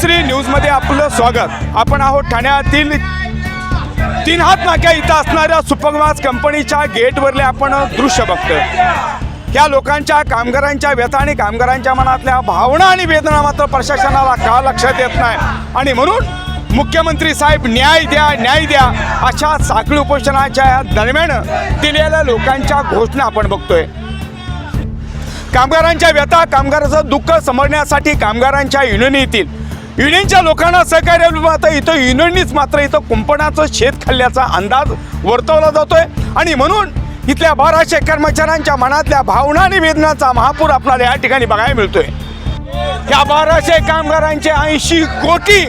श्री न्यूजमध्ये आपलं स्वागत. आपण आहोत ठाण्यातील तीन हात नाक्या इथं असणाऱ्या सुपरमास कंपनीच्या गेटवरले आपण दृश्य बघतोय. या लोकांच्या कामगारांच्या व्यथा आणि कामगारांच्या मनातल्या भावना आणि वेदना मात्र प्रशासनाला का लक्षात येत नाही? आणि म्हणून मुख्यमंत्री साहेब न्याय द्या न्याय द्या अशा साखळी उपोषणाच्या या दरम्यान दिलेल्या लोकांच्या घोषणा आपण बघतोय. कामगारांच्या व्यथा कामगाराचं दुःख समजण्यासाठी कामगारांच्या युनियन येतील. युनियनच्या लोकांना सहकार्य मात्र इथं युनियनीच मात्र इथं कुंपणाचं शेत खाल्ल्याचा अंदाज वर्तवला जातोय. आणि म्हणून इथल्या बाराशे कर्मचाऱ्यांच्या मनातल्या भावना आणि वेदनाचा महापूर आपल्याला या ठिकाणी बघायला मिळतोय. या बाराशे कामगारांचे ऐंशी कोटी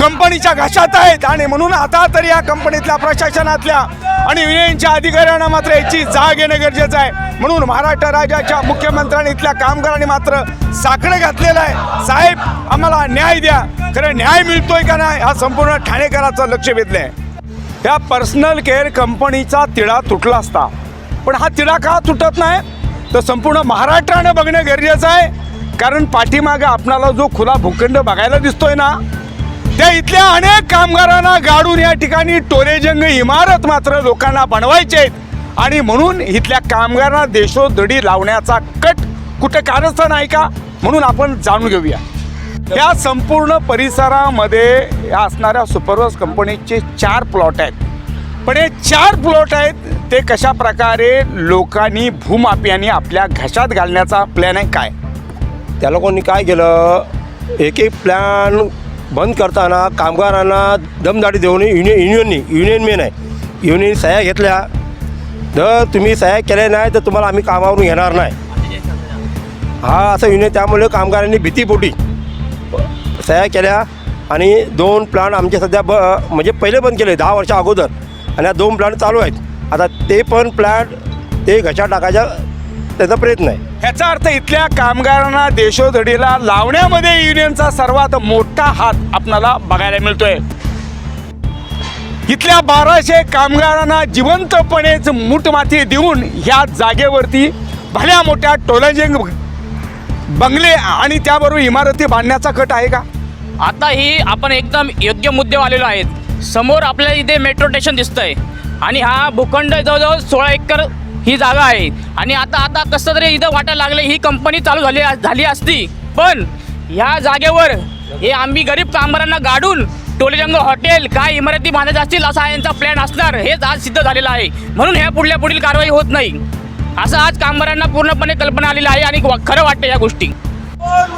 कंपनीच्या घशात आहेत. आणि म्हणून आता तरी या कंपनीतल्या प्रशासनातल्या आणि युनियनच्या अधिकाऱ्यांना मात्र याची जाग येणं गरजेचं आहे. म्हणून महाराष्ट्र राज्याच्या मुख्यमंत्र्यांनी इथल्या कामगारांनी मात्र साकडं घातलेलं आहे. साहेब आम्हाला न्याय द्या. खरं न्याय मिळतोय का नाही हा संपूर्ण ठाणेकराचं लक्ष वेधलं आहे या पर्सनल केअर कंपनीचा तिढा तुटला असता. पण हा तिढा का तुटत नाही? तर संपूर्ण महाराष्ट्रानं बघणं गरजेचं आहे. कारण पाठीमागे आपणाला जो खुला भूखंड बघायला दिसतोय ना त्या इथल्या अनेक कामगारांना गाडून या ठिकाणी टोरेजंग इमारत मात्र लोकांना बनवायचे आहेत. आणि म्हणून इथल्या कामगारांना देशोधडी लावण्याचा कट कुठे कारस्थान आहे का? म्हणून आपण जाणून घेऊया. या संपूर्ण परिसरामध्ये या असणाऱ्या सुपरवर्स कंपनीचे चार प्लॉट आहेत. पण हे चार प्लॉट आहेत ते कशा प्रकारे लोकांनी भूमाफियांनी आपल्या घशात घालण्याचा प्लॅन आहे काय? त्या लोकांनी काय केलं? एक एक प्लॅन बंद करताना कामगारांना दमदाटी देऊन युनियन युनियननी युनियन मेन आहे. युनियन सह्या घेतल्या. जर तुम्ही सह्या केल्या नाही तर तुम्हाला आम्ही कामावरून घेणार नाही. हा असं युनियन त्यामुळे कामगारांनी भीतीपोटी सह्या केल्या. आणि दोन प्लांट आमचे सध्या ब म्हणजे पहिले बंद केले दहा वर्षा अगोदर. आणि या दोन प्लांट चालू आहेत. आता ते पण प्लांट ते घशा टाकायचा त्याचा प्रयत्न आहे. ह्याचा अर्थ इथल्या कामगारांना देशोधडीला लावण्यामध्ये युनियनचा सर्वात मोठा हात आपणाला बघायला मिळतोय. इथल्या बाराशे कामगारांना जिवंतपणेच मूठमाती देऊन ह्या जागेवरती भल्या मोठ्या टोलंजिंग बंगले आणि त्याबरोबर इमारती बांधण्याचा कट आहे का? आता ही आपण एकदम योग्य मुद्दे आलेलो आहेत. समोर आपल्याला इथे मेट्रो स्टेशन दिसतंय. आणि हा भूखंड जवळजवळ सोळा एकर ही जागा आहे. आणि आता आता कसं तरी इथं वाटायला लागले ही कंपनी चालू झाली झाली असती. पण ह्या जागेवर हे आम्ही गरीब कामगारांना गाडून टोलेजंग हॉटेल काय इमारती बांधायच्या असतील असा यांचा प्लॅन असणार हेच आज सिद्ध झालेलं आहे. म्हणून ह्या पुढल्या पुढील कारवाई होत नाही. असं आज कामगारांना पूर्णपणे कल्पना आलेली आहे आणि खरं वाटतं या गोष्टी.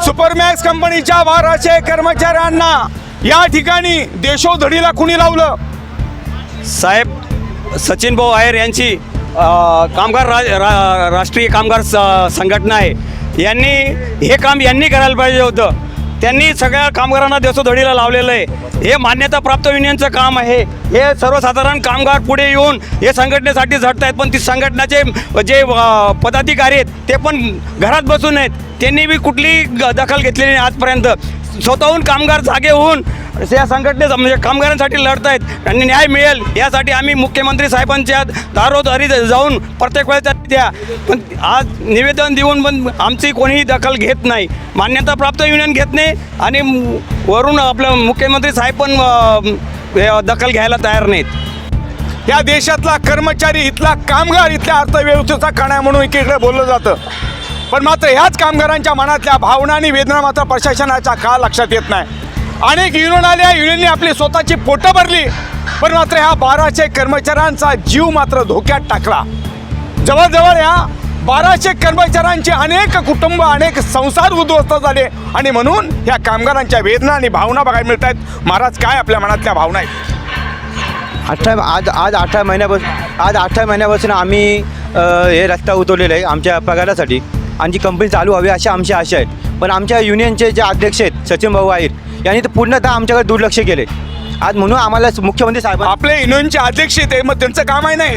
सुपरमॅक्स कंपनीच्या बाराशे कर्मचाऱ्यांना या ठिकाणी देशोधडीला कुणी लावलं? साहेब सचिन भाऊ आहेर यांची कामगार रा, रा, राष्ट्रीय कामगार स, संघटना आहे. यांनी हे काम यांनी करायला पाहिजे होतं. त्यांनी सगळ्या कामगारांना देशोधडीला लावलेलं आहे. हे मान्यताप्राप्त युनियनचं काम आहे. हे सर्वसाधारण कामगार पुढे येऊन हे संघटनेसाठी झटत आहेत पण ती संघटनाचे जे पदाधिकारी आहेत ते पण घरात बसून आहेत. त्यांनी बी कुठली ग- दखल घेतलेली नाही आजपर्यंत. स्वतःहून कामगार जागे होऊन या संघटने म्हणजे कामगारांसाठी लढत आहेत आणि न्याय मिळेल. यासाठी आम्ही मुख्यमंत्री साहेबांच्या दारोदारी जाऊन प्रत्येक वेळेस द्या पण आज निवेदन देऊन पण आमची कोणीही दखल घेत नाही. मान्यताप्राप्त युनियन घेत नाही आणि वरून आपलं मुख्यमंत्री साहेब पण दखल घ्यायला तयार नाहीत. या देशातला कर्मचारी इथला कामगार इथल्या अर्थव्यवस्थेचा कणा म्हणून एकीकडे बोललं जातं. पण मात्र ह्याच कामगारांच्या मनातल्या भावना आणि वेदना मात्र प्रशासनाच्या का लक्षात येत नाही? अनेक युनियन आल्या. युनियनने आपली स्वतःची पोटं भरली. पण मात्र ह्या बाराशे कर्मचाऱ्यांचा जीव मात्र धोक्यात टाकला. जवळजवळ या बाराशे कर्मचाऱ्यांचे अनेक कुटुंब अनेक संसार उद्ध्वस्त झाले. आणि म्हणून ह्या कामगारांच्या वेदना आणि भावना बघायला मिळत आहेत महाराज काय आपल्या मनातल्या भावना आहेत? अठरा आज आज अठरा महिन्यापासून आज अठरा महिन्यापासून आम्ही हे रस्ता उतरलेला आहे आमच्या पगारासाठी. आणि जी कंपनी चालू व्हावी अशा आमची आशा आहेत पण आमच्या युनियनचे जे अध्यक्ष आहेत सचिन भाऊ आहिर यांनी तर पूर्णतः आमच्याकडे दुर्लक्ष केले. आज म्हणून आम्हाला मुख्यमंत्री साहेब आपले युनियनचे अध्यक्ष ते मग त्यांचं काम आहे नाही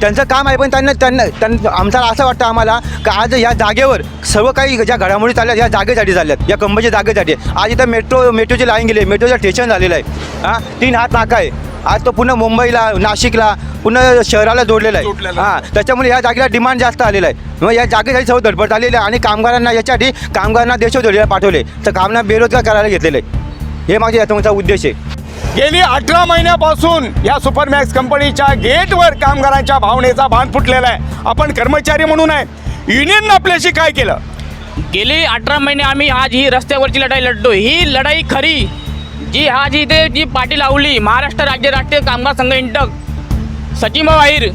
त्यांचं काम आहे पण त्यांना त्यांना त्यांना आमचा असं वाटतं आम्हाला का आज या जागेवर सर्व काही ज्या घडामोडी चालल्यात या जागेसाठी चालल्यात या कंपनीच्या जागेसाठी. आज इथं मेट्रो मेट्रोची लाईन गेली मेट्रोचं स्टेशन झालेलं आहे. हां तीन हात नाका आहे. आज तो पुन्हा मुंबईला नाशिकला पुन्हा शहराला जोडलेला आहे. जोडलेला आहे. हां त्याच्यामुळे या जागेला डिमांड जास्त आलेला आहे. मग या जागेसाठी सर्व धडपड आलेली आहे आणि कामगारांना याच्यासाठी कामगारांना देशोधडीला पाठवले. तर कामना बेरोजगार करायला घेतलेलं आहे. हे माझ्या याचा उद्देश आहे. गेली अठरा महिन्यापासून या सुपरमॅक्स कंपनीच्या गेटवर कामगारांच्या भावनेचा बांध फुटलेला आहे. आपण कर्मचारी म्हणून आहे. युनियननं आपल्याशी काय केलं? गेली अठरा महिने आम्ही आज ही रस्त्यावरची लढाई लढतो ही लढाई खरी. जी आज इथे जी पाठी लावली महाराष्ट्र राज्य राष्ट्रीय कामगार संघ इंटक सचिनभाऊ वाहीर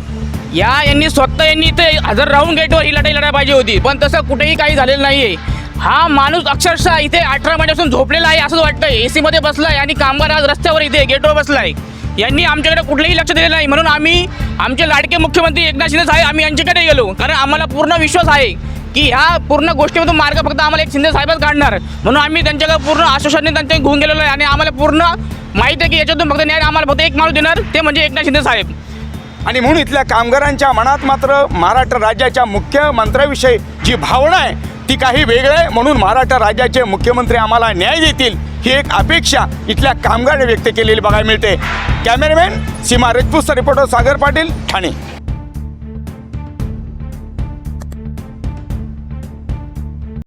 या यांनी स्वतः यांनी इथे हजर राहून गेटवर ही लढाई लढायला पाहिजे होती. पण तसं कुठेही काही झालेलं नाही आहे हा माणूस अक्षरशः इथे अठरा महिन्यापासून झोपलेला आहे असंच वाटतं ए सीमध्ये बसलाय आणि कामगार आज रस्त्यावर इथे गेटवर बसलाय. यांनी आमच्याकडे कुठलंही लक्ष दिलेलं नाही. म्हणून आम्ही आमचे लाडके मुख्यमंत्री एकनाथ शिंदे साहेब आम्ही यांच्याकडे गेलो. कारण आम्हाला पूर्ण विश्वास आहे की ह्या पूर्ण गोष्टीमधून मार्ग फक्त आम्हाला एक शिंदे साहेबच काढणार. म्हणून आम्ही त्यांच्याकडे पूर्ण आश्वासने त्यांच्या घेऊन गेलेलो आहे आणि आम्हाला पूर्ण माहिती आहे की याच्यातून फक्त न्याय आम्हाला फक्त एक माणूस देणार. ते म्हणजे एकनाथ शिंदे साहेब. आणि म्हणून इथल्या कामगारांच्या मनात मात्र महाराष्ट्र राज्याच्या मुख्यमंत्र्याविषयी जी भावना आहे ती काही वेगळं आहे. म्हणून महाराष्ट्र राज्याचे मुख्यमंत्री आम्हाला न्याय देतील ही एक अपेक्षा इथल्या कामगारांनी व्यक्त केलेली बघायला मिळते. कॅमेरामॅन सीमा राजपूतचा रिपोर्टर सागर पाटील ठाणे.